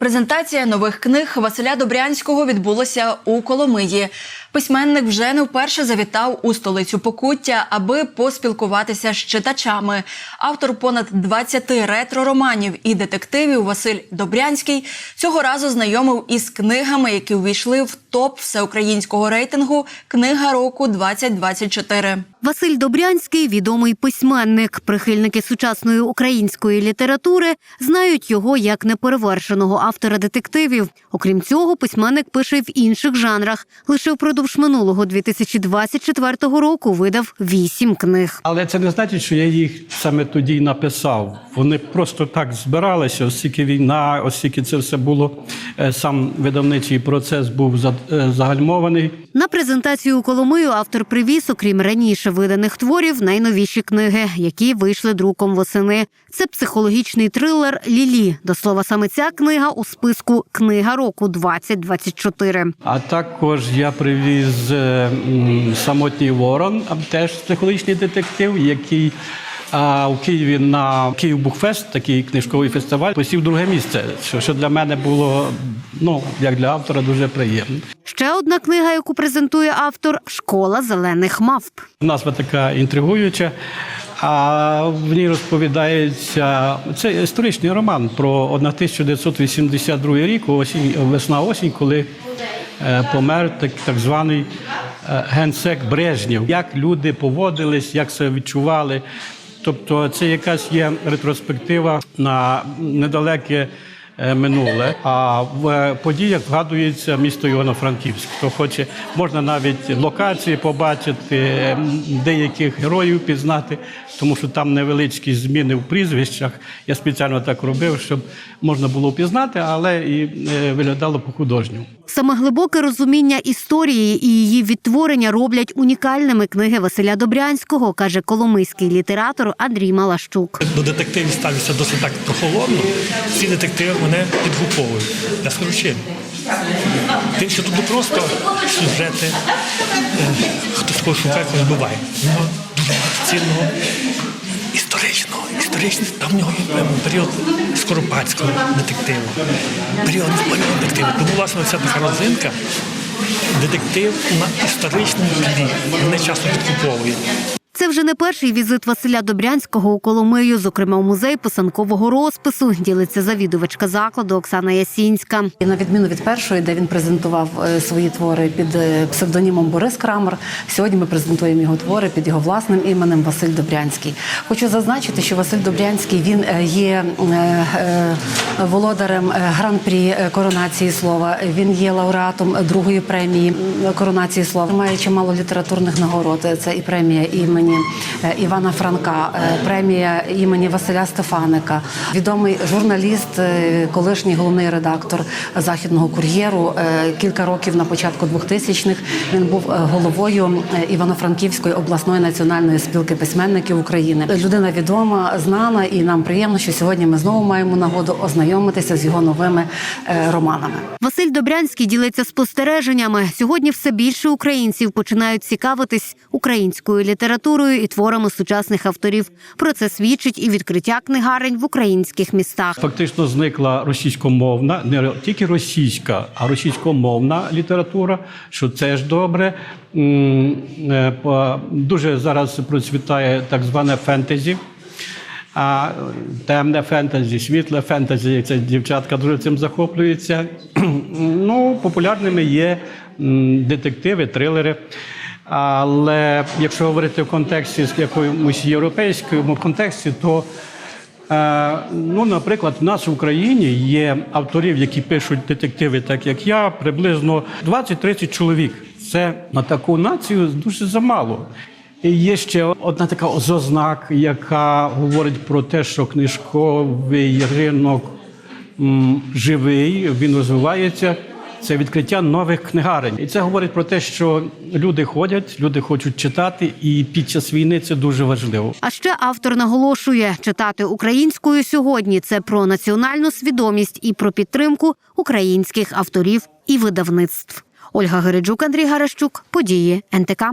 Презентація нових книг Василя Добрянського відбулася у Коломиї. Письменник вже не вперше завітав у столицю Покуття, аби поспілкуватися з читачами. Автор понад 20 ретро-романів і детективів Василь Добрянський цього разу знайомив із книгами, які увійшли в топ всеукраїнського рейтингу Книга року 2024 Василь Добрянський відомий письменник. Прихильники сучасної української літератури знають його як неперевершеного автора детективів. Окрім цього, письменник пише в інших жанрах. Лише впродовж минулого 2024 року видав вісім книг. Але це не значить, що я їх саме тоді написав. Вони просто так збиралися, оскільки війна, оскільки це все було е, сам видавничий процес був е, загальмований. На презентацію у Коломию автор привіз, окрім раніше виданих творів, найновіші книги, які вийшли друком восени. Це психологічний трилер Лілі. До слова, саме ця книга у списку Книга року 2024. А також я привіз е, самотній ворон, теж психологічний детектив, який. А у Києві на Київ Букфест, такий книжковий фестиваль, посів друге місце, що для мене було ну як для автора дуже приємно. Одна книга, яку презентує автор Школа зелених мавп. Назва така інтригуюча. А в ній розповідається це історичний роман про 1982 рік, осінь, весна осінь, коли е, помер так, так званий е, генсек Брежнєв. Як люди поводились, як себе відчували. Тобто це якась є ретроспектива на недалеке минуле. А в е, подіях вгадується місто Івано-Франківськ. Хто хоче, можна навіть локації побачити, е, деяких героїв пізнати, тому що там невеличкі зміни в прізвищах. Я спеціально так робив, щоб можна було впізнати, але і е, виглядало по-художньому. Саме глибоке розуміння історії і її відтворення роблять унікальними книги Василя Добрянського, каже коломийський літератор Андрій Малащук. До детективів ставлюся досить так прохолодно. Ці детективи мене підгуповують. Я скажу чим. Тим, що тут не просто сюжети, е, хтось когось шукає, когось дуже цінного історичного, історичний, там в нього є період скоропадського детективу, період детективу. Тому, власне, ця така родзинка, детектив на історичному тлі. Мене часто підкуповує. Вже не перший візит Василя Добрянського у Коломию, зокрема у музей писанкового розпису. Ділиться завідувачка закладу Оксана Ясінська. І на відміну від першої, де він презентував е, свої твори під е, псевдонімом Борис Крамер, сьогодні ми презентуємо його твори під його власним іменем Василь Добрянський. Хочу зазначити, що Василь Добрянський він е, є володарем гран-прі коронації слова. Він є лауреатом другої премії коронації слова. Має чимало літературних нагород. Це і премія імені Івана Франка, е, премія імені Василя Стефаника, відомий журналіст, е, колишній головний редактор західного кур'єру. Е, Кілька років на початку 2000-х він був е, головою е, Івано-Франківської обласної національної спілки письменників України. Людина відома, знана, і нам приємно, що сьогодні ми знову маємо нагоду ознайомитися з його новими е, романами. Василь Добрянський ділиться спостереженнями. Сьогодні все більше українців починають цікавитись українською літературою і творами сучасних авторів. Про це свідчить і відкриття книгарень в українських містах. Фактично зникла російськомовна, не тільки російська, а російськомовна література, що це ж добре. Е, Дуже зараз процвітає так зване фентезі. А темне фентезі, світле фентезі, це дівчатка дуже цим захоплюються. Ну, популярними є детективи, трилери. Але якщо говорити в контексті з якомусь європейському контексті, то Е, Ну, наприклад, в нас в Україні є авторів, які пишуть детективи, так як я, приблизно 20-30 чоловік. Це на таку націю дуже замало. І є ще одна така з ознак, яка говорить про те, що книжковий ринок живий, він розвивається. Це відкриття нових книгарень. І це говорить про те, що люди ходять, люди хочуть читати, і під час війни це дуже важливо. А ще автор наголошує, читати українською сьогодні це про національну свідомість і про підтримку українських авторів і видавництв. Ольга Гереджук, Андрій Гарашчук, події НТК.